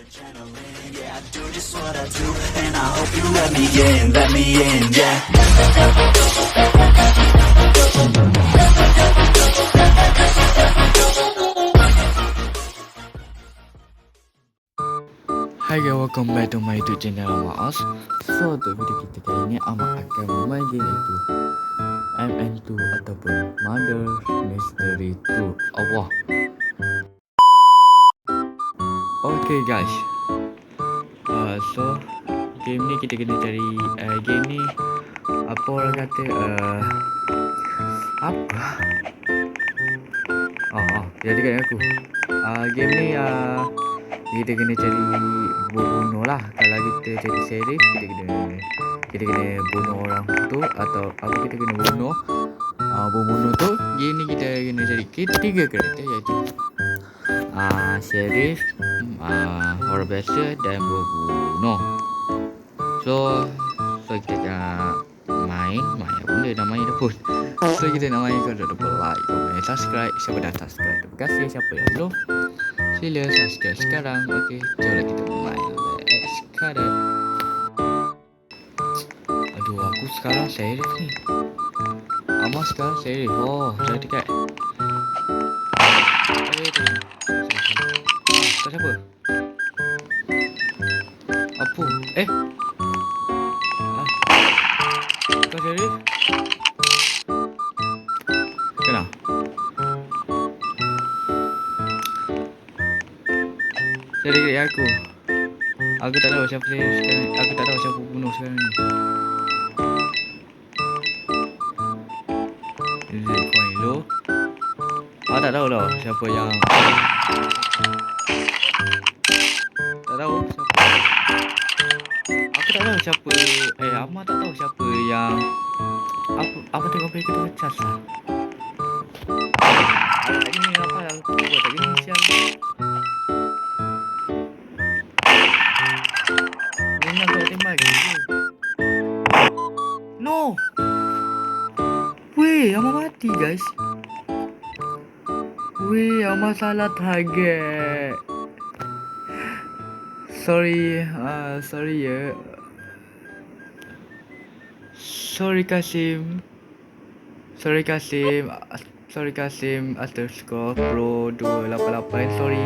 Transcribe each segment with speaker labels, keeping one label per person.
Speaker 1: adrenaline, yeah, I do just what I do, and I hope you let me in, let me in, yeah.
Speaker 2: Hi guys, welcome back to my YouTube channel Maas. So untuk video kita kali ni Ahmad akan bermain game itu MN2 ataupun Mother Mystery 2 Allah Okay guys. Uh, So Game ni kita kena cari uh, Game ni Apa orang kata uh, Apa? Oh, oh jadi kat aku. Uh, Game ni uh, kita kena cari bunuh lah. Kalau kita jadi sheriff kita kena kita kena bunuh orang tu atau apa kita kena bunuh uh, bunuh tu. Game ni kita kena cari kita tiga karakter iaitu uh, sheriff uh, biasa dan bunuh so so kita nak main main benda nak main dah pun so kita nak main kalau dah like comment subscribe. Siapa dah subscribe terima kasih. Siapa yang belum Sila subscribe sekarang. Okey, jomlah kita main. It. Aduh, aku sekarang sheriff ni. Amal sekarang sheriff Oh, dah dekat Kau siapa? Apa? Eh? Ah. Kau? Kenapa? Jadi kat aku Aku tak tahu siapa saya sekarang. Aku tak tahu siapa bunuh sekarang ni low? Aku tak tahu lah siapa yang Tak tahu siapa Aku tak tahu siapa Eh Amar tak tahu siapa yang Apa apa tengok play kedua cas lah Aku tak gini apa aku buat tak gini siang Memang kau tembak gitu. No. Weh, Ama mati guys. Weh, Ama salah target. Sorry, uh, sorry ya. Sorry Kasim. Sorry Kasim. Sorry Kasim. Underscore pro 288 Sorry.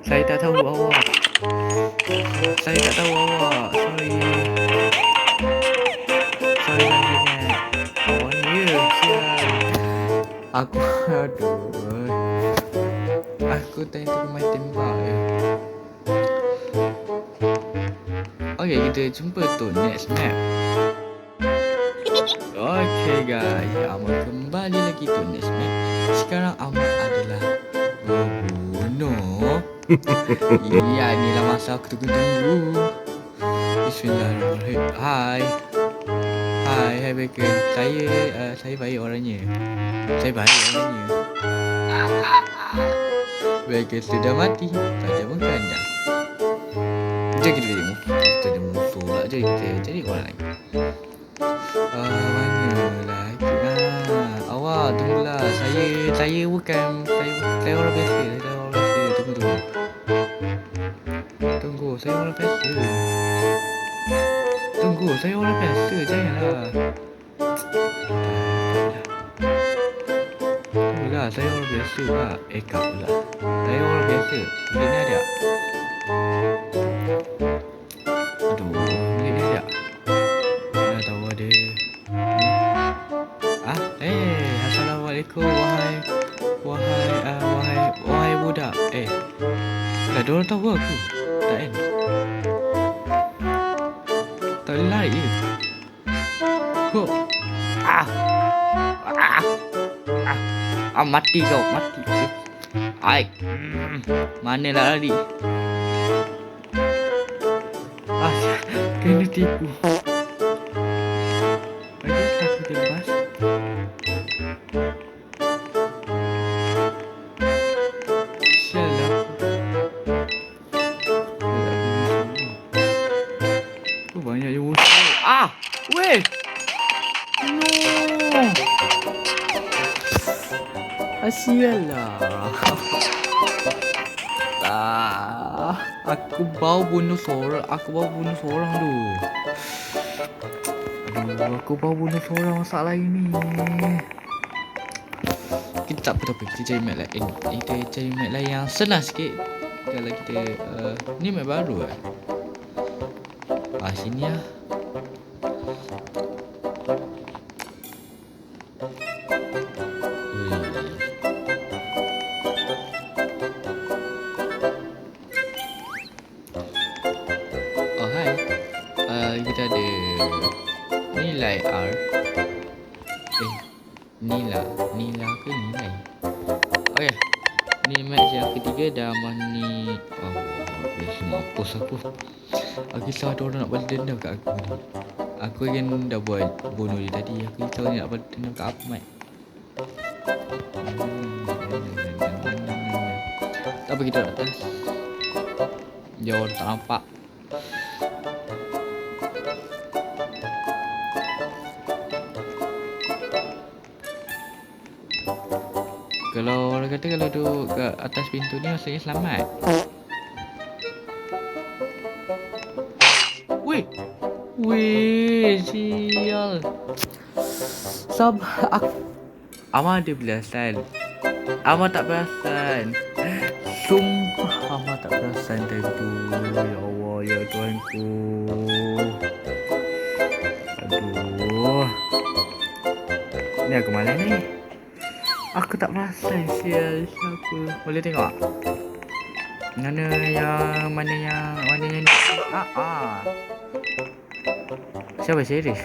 Speaker 2: Saya tak tahu awak. Saya tak tahu awak. Sorry. Sorry Aku Aduh. Aku tadi tu tembak ya Okay kita jumpa tu next map Okay guys. Ahmad kembali lagi tu next map Sekarang Ahmad adalah Membunuh Ya inilah masa aku tunggu-tunggu. Bismillahirrahmanirrahim. Hai. Hai Hai Bacon Saya uh, Saya baik orangnya. Saya baik orangnya. Bacon sudah mati. Pada berkandang Jom kita jadi musuh Kita jadi Jom kita jadi orang lain Ah, mana lagi? Ah, awak tunggulah. Saya saya bukan saya saya orang biasa. Saya orang biasa. Tunggu tunggu. Tunggu, saya orang biasa. Tunggu, saya orang biasa. Janganlah. Tunggulah, saya orang biasa lah. Eh, kau pula. Saya orang biasa. Bilik ni ada. Dah dia orang tahu aku. Tak kan? Tak lari je. Kok. Ah. Ah. Ah. Ah, mati kau, mati. Ai. Hmm. Mana nak lari? Ah, kena tipu. Weh! No! Ah, sialah. Ah, aku bau bunuh seorang. Aku bau bunuh seorang tu. Aduh, aku bau bunuh seorang masalah ini. Kita tak apa-apa. Kita cari map lain. Kita cari map lain yang senang sikit. Kalau kita... Uh, ni map baru eh? Ah, sini lah. Kita ada. Nilai R. Eh Nila. Nila ke nilai? Okay Ni match yang ketiga dah mani Oh Habis mampus aku Aku risau ada orang nak balik dendam kat aku ni. Aku kan dah buat bunuh dia tadi. Aku risau dia nak balik dendam kat Ahmad Tak apa kita nak atas Dia orang tak nampak Kalau orang kata kalau duduk kat atas pintu ni maksudnya selamat. Weh. Weh, sial. Sab aku Ama ada perasan. Ama tak perasan. Sumpah Ama tak perasan time tu. Ya Allah, ya Tuhanku. Aduh. Ni aku malas ni. Aku tak perasan sial siapa. Boleh tengok? Mana yang mana yang mana yang ah ah. Siapa Syarif?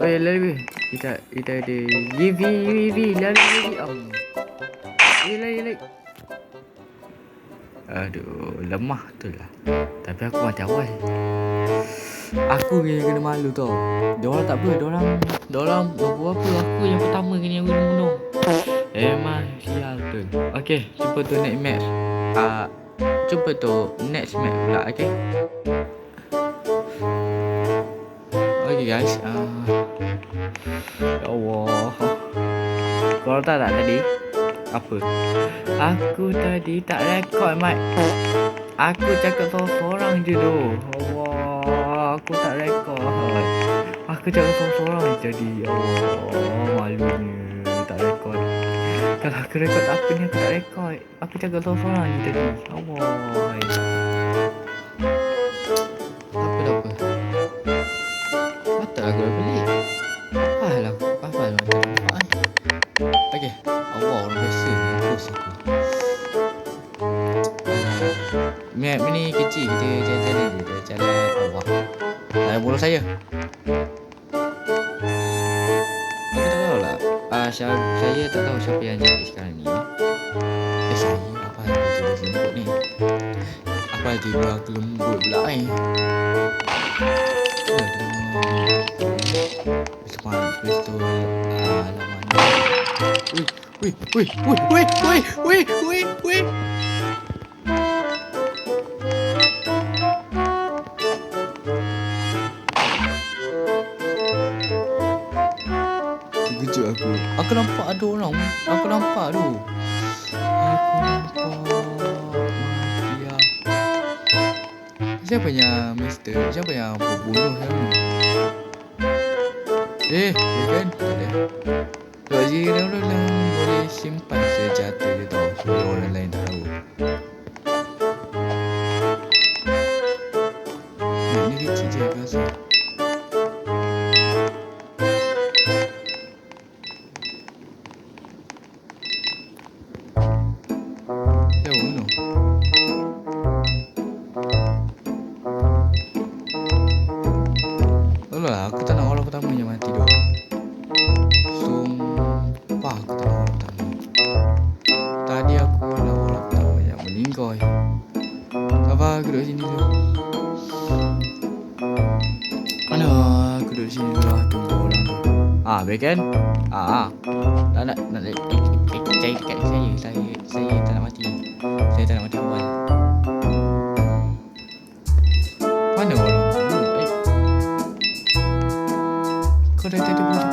Speaker 2: Oh ya lari kita kita ada UV lari lari om. Eh lari lari. Aduh lemah tu lah. Tapi aku mati awal. Aku yang kena malu tau. Dia orang tak apa, dia orang dia orang apa aku yang pertama kena yang kena bunuh. Emang sial tu. Okey, jumpa tu next match. Ah, uh, jumpa tu next match pula, okey. Okey guys, ah. Uh, ya Allah. Kau tahu tak tadi? Apa? Aku tadi tak rekod, Mat. Aku cakap seorang je tu. Aku tak rekod. Aku cakap je jadi. Allah, malunya tak rekod. Kalau aku rekod apa ni aku tak rekod. Aku cakap seorang je tadi. Allah. Bolos saya. Aku tak tahu lah. Uh, saya, saya tak tahu siapa yang jadi sekarang ni. Eh saya? Apa yang jadi lembut ni? Apa yang jadi aku lembut pula eh? Cepat pistol Alamak Wih, wih, wih, wih, wih, wih, wih, wih, wih. Aku. Nampak ada orang. Aku nampak tu. Siapa yang Mister? Siapa yang pembunuh ni? Eh, ya kan? Tak ada. Sebab jika orang yang boleh simpan senjata dia tahu supaya orang lain tak tahu. Duduk sini dulu. Mana aku duduk sini dulu lah, tunggu orang tu. Ah, baik kan? Ah, ah. Tak nak, nak, nak, eh, eh, percaya dekat saya. Saya, saya tak nak mati. Saya tak nak mati awal. Mana orang tu? Eh. Kau dah tadi pun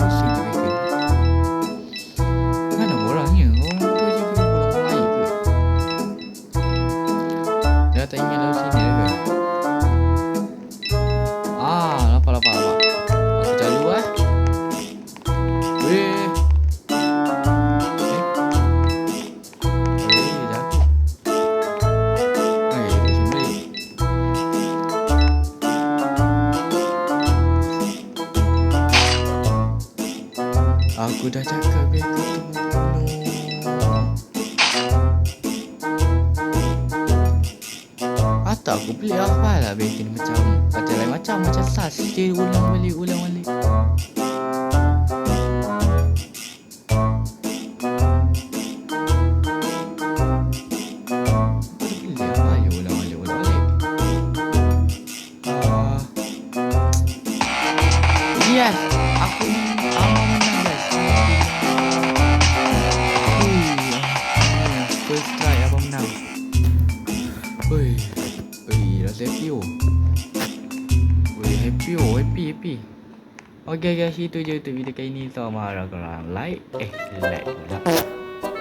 Speaker 2: Aku dah cakap biar kita Ui, ui, rasa happy oh. Ui, happy oh, happy, happy. Okay guys, itu je untuk video kali ni. So, harap korang like, eh, like pula.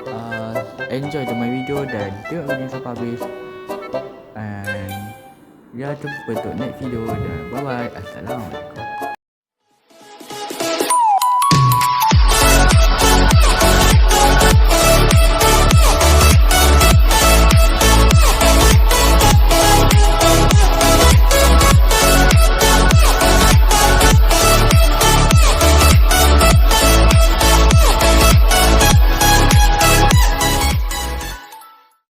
Speaker 2: Uh, enjoy the my video dan tengok video sampai habis. And, ya, jumpa untuk next video dan bye-bye. Assalamualaikum.